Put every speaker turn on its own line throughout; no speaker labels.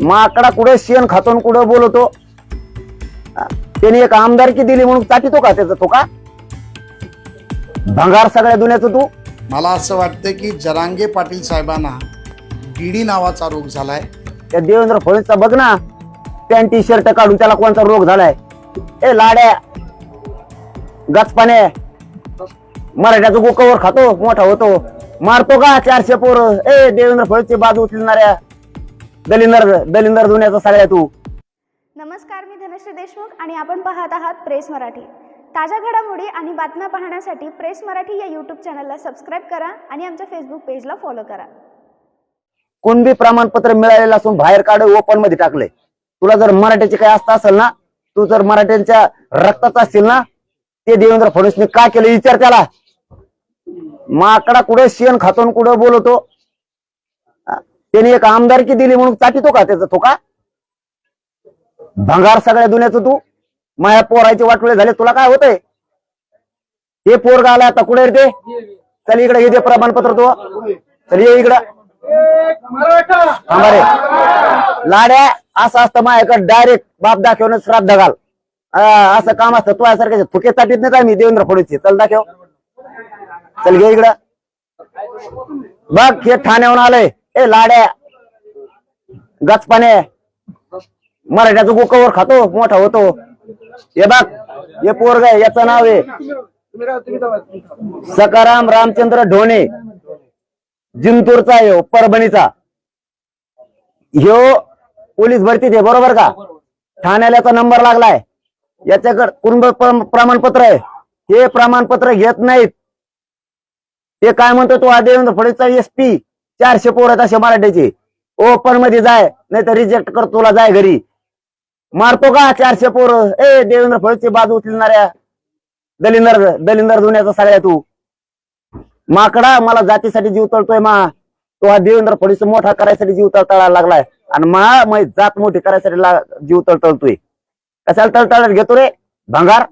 माकडा कुठे शेण खातो कुठं बोलवतो त्याने एक आमदारकी दिली म्हणून चाटितो का त्याचा तो का? भंगार सगळ्या दुनियाचं तू.
मला असं वाटतं की जरांगे पाटील साहेबांना डीडी नावाचा रोग झालाय.
त्या देवेंद्र फडणवीसचा बघ ना पॅन्ट टी शर्ट काढून त्याला कोणता रोग झालाय. ए लाड्या गचपाने मराठ्याचं गोकावर खातो मोठा होतो. मारतो का चारशे पोर? ए देवेंद्र फडणवीसची बाजू उचलणाऱ्या. दलिंदर दलिंदर दुनियाचा सगळ्या तू.
नमस्कार मी धनश्री देशमुख आणि आपण पाहत आहात प्रेस मराठी. ताज्या घडामोडी आणि बातम्या पाहण्यासाठी प्रेस मराठी या यूट्यूब चॅनलला सबस्क्राईब करा आणि आमच्या फेसबुक पेजला फॉलो करा.
कुणबी प्रमाणपत्र मिळालेलं असून बाहेर काढ ओपनमध्ये टाकले तुला जर मराठ्याचे काही असतं असेल ना तू जर मराठ्यांच्या रक्तात असतील ना ते देवेंद्र फडणवीसने का केलं? विचार त्याला. माकडा कुठे शेण खातो आणि कुठं बोलवतो? त्याने एक आमदारकी दिली म्हणून चाटितो का त्याचा थोका? भंगार सगळ्या दुनियाचं तू. माया पोराचे वाटोळे झाले तुला काय होतंय? हे पोरग आला आता कुठे येते ते? चल इकडे घे दे प्रमाणपत्र तू. चल ये इकडं. थांबा रे. लाड्या असं असतं माझ्याकडे डायरेक्ट बाप दाखवणं श्राद्ध घाल. असं काम असतं तू सारखे फुके ताटीत नाही का मी देवेंद्र फडणवीस चल दाखव. चल घे इकडं. बघ हे ठाण्याहून आलंय. ए लाड्या. गचपाने. मराठ्याचं गोकावर खातो मोठा होतो. हे बघ हे पोरग आहे याचं नाव आहे सकाराम रामचंद्र ढोणे. जिंतूरचा आहे हो, परभणीचा. ह्यो पोलीस भरतीत आहे बरोबर का? ठाण्याला नंबर लागलाय. याच्याकडे कुटुंब प्रमाणपत्र आहे. हे प्रमाणपत्र घेत नाहीत. ते काय म्हणतो तो आदेवेंद्र फडेचा फडणवीसचा एस पी चारशे पोरं तसे असे मराठ्याचे ओपनमध्ये जाय नाही तर रिजेक्ट करतो तुला जाय घरी. मारतो का चारशे पोर? ए देवेंद्र फडणवीसची बाजू उचलणाऱ्या. दलिंदर दलिंदर धुण्याचा सगळ्या तू. माकडा मला जातीसाठी जीव तळतोय मा. तो हा देवेंद्र फडणवीस मोठा करायसाठी जीव तळतळायला लागलाय. आणि मा मै जात मोठी करायसाठी जीव तळतळतोय कशाला तळतळत घेतो रे? भंगार.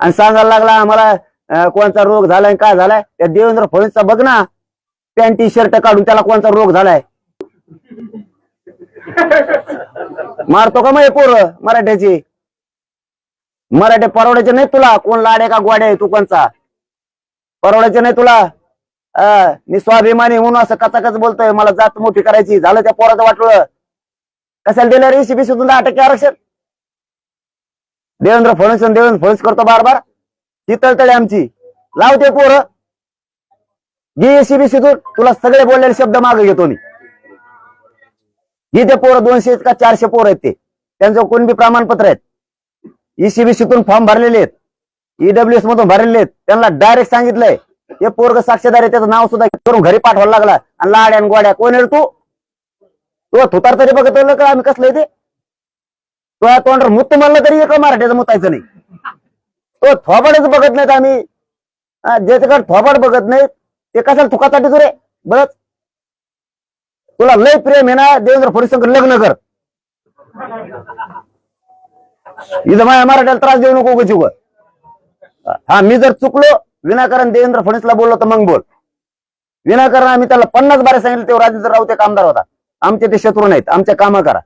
आणि सांगायला लागला मला कोणचा कोणता रोग झालाय काय झालाय? त्या देवेंद्र फडणवीसचा बघ ना. पॅन्ट टी शर्ट काढून त्याला कोणता रोग झालाय? मारतो का मग हे मराठ्याची? मराठे परवड्याचे नाही तुला. कोण लाडे का गोडे तू कोणचा परवड्याचे नाही तुला. अं, मी स्वाभिमानी म्हणून असं कचाकच बोलतोय. मला जात मोठी करायची. झालं त्या पोराचं वाटलं कशाला दिलं रे शिबी सुद्धा अटक आरक्षण? देवेंद्र फडणवीस देवेंद्र फडणवीस करतो बार बार ती तळतळे आमची. लावते पोरं. घे सीबीसी तुला सगळे बोललेले शब्द मागे घेतो मी. घे ते पोरं दोनशे का चारशे पोरं आहेत ते. त्यांचं कोण बी प्रमाणपत्र आहेत? ईसीबीसीतून फॉर्म भरलेले आहेत. ईडब्ल्यूएस मधून भरलेले आहेत. त्यांना डायरेक्ट सांगितलंय. हे पोरग साक्षीदार आहे त्याचं नाव सुद्धा करून घरी पाठवायला लागला. आणि लाड्या आणि गोड्या कोण आहे तू? तो थुतार तरी बघत का? आम्ही कसलं ते? तो तोंडावर मुत्त म्हणलं तरी एक मराठ्याचं मुतायचं नाही. तो थोबाडच बघत नाहीत आम्ही. ज्याच्याकडे थोबाड बघत नाहीत ते कशाला तुकासाठी रे. बरच तुला लय प्रेम आहे ना देवेंद्र फडणवीस लग्न कर. इथं माझ्या मराठ्याला त्रास देऊ नको उगाच उगा. हा मी जर चुकलो विनाकारण देवेंद्र फडणवीसला बोललो तर मग बोल. विनाकारण आम्ही त्याला पन्नास बारे सांगितलं तेव्हा राजेंद्र राऊत एक आमदार होता. आमचे ते शत्रू नाहीत आमच्या काम करा.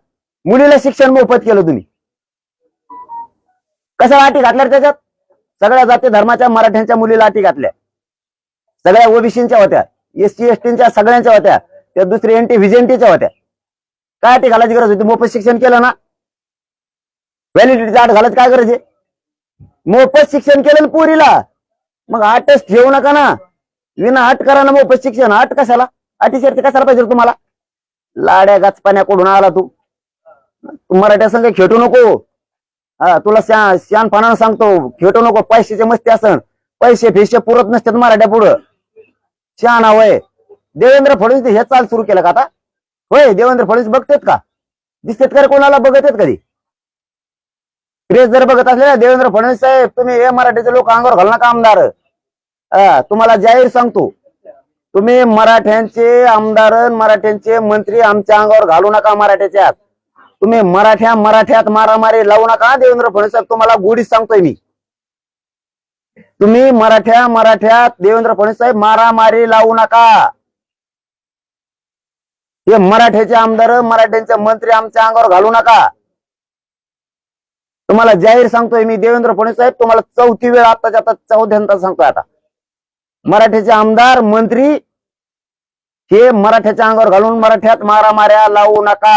मुलीला शिक्षण मोफत केलं तुम्ही. कशा अटी घातल्या त्याच्यात? सगळ्या जाती धर्माच्या मराठ्यांच्या मुलीला अटी घातल्या. सगळ्या ओबीसीच्या होत्या एसटी एसटीच्या सगळ्यांच्या होत्या त्या दुसरी एनटी व्हिजेंटीच्या होत्या. काय ते घालायची गरज होती? मोफत शिक्षण केलं ना. व्हॅलिडिटीचा आठ घालायची काय गरज आहे? मोफत शिक्षण केलं ना पोरीला. मग आठच ठेवू नका ना. विना आठ करा ना मोफत शिक्षण. आठ कशाला? अटी कशाला पाहिजे तुम्हाला? लाड्या गाचपाण्याकडून आला तू. तू मराठ्या संघ खेटू नको. हा तुला श्यान शानपणानं सांगतो. खेटू नको. पैशाचे मस्ती असन. पैसे फेसे पुरत नसतात मराठ्या पुढं. शहाणा वय. देवेंद्र फडणवीस हे चाल सुरू केलं का आता? होय देवेंद्र फडणवीस बघतेत का? दिसतेत का कोणाला? बघत आहेत कधी? प्रेस जर बघत असले देवेंद्र फडणवीस साहेब तुम्ही हे मराठीचे लोक अंगावर घालणार का आमदार? तुम्हाला जाहीर सांगतो. तुम्ही मराठ्यांचे आमदार मराठ्यांचे मंत्री आमच्या अंगावर घालू नका मराठ्याच्यात तुम्ही मराठ्या मराठ्यात मारामारी लावू नका. देवेंद्र फडणवीस साहेब तुम्हाला गोडीच सांगतोय मी. तुम्ही मराठ्या मराठ्यात देवेंद्र फडणवीस साहेब मारामारी लावू नका. हे मराठ्याचे आमदार मराठ्यांचे मंत्री आमच्या अंगावर घालू नका. तुम्हाला जाहीर सांगतोय मी देवेंद्र फडणवीस साहेब तुम्हाला चौथी वेळ आताच्या आता चौथ्यांदा सांगतोय आता. मराठ्याचे आमदार मंत्री हे मराठ्याच्या अंगावर घालून मराठ्यात मारामाऱ्या लावू नका.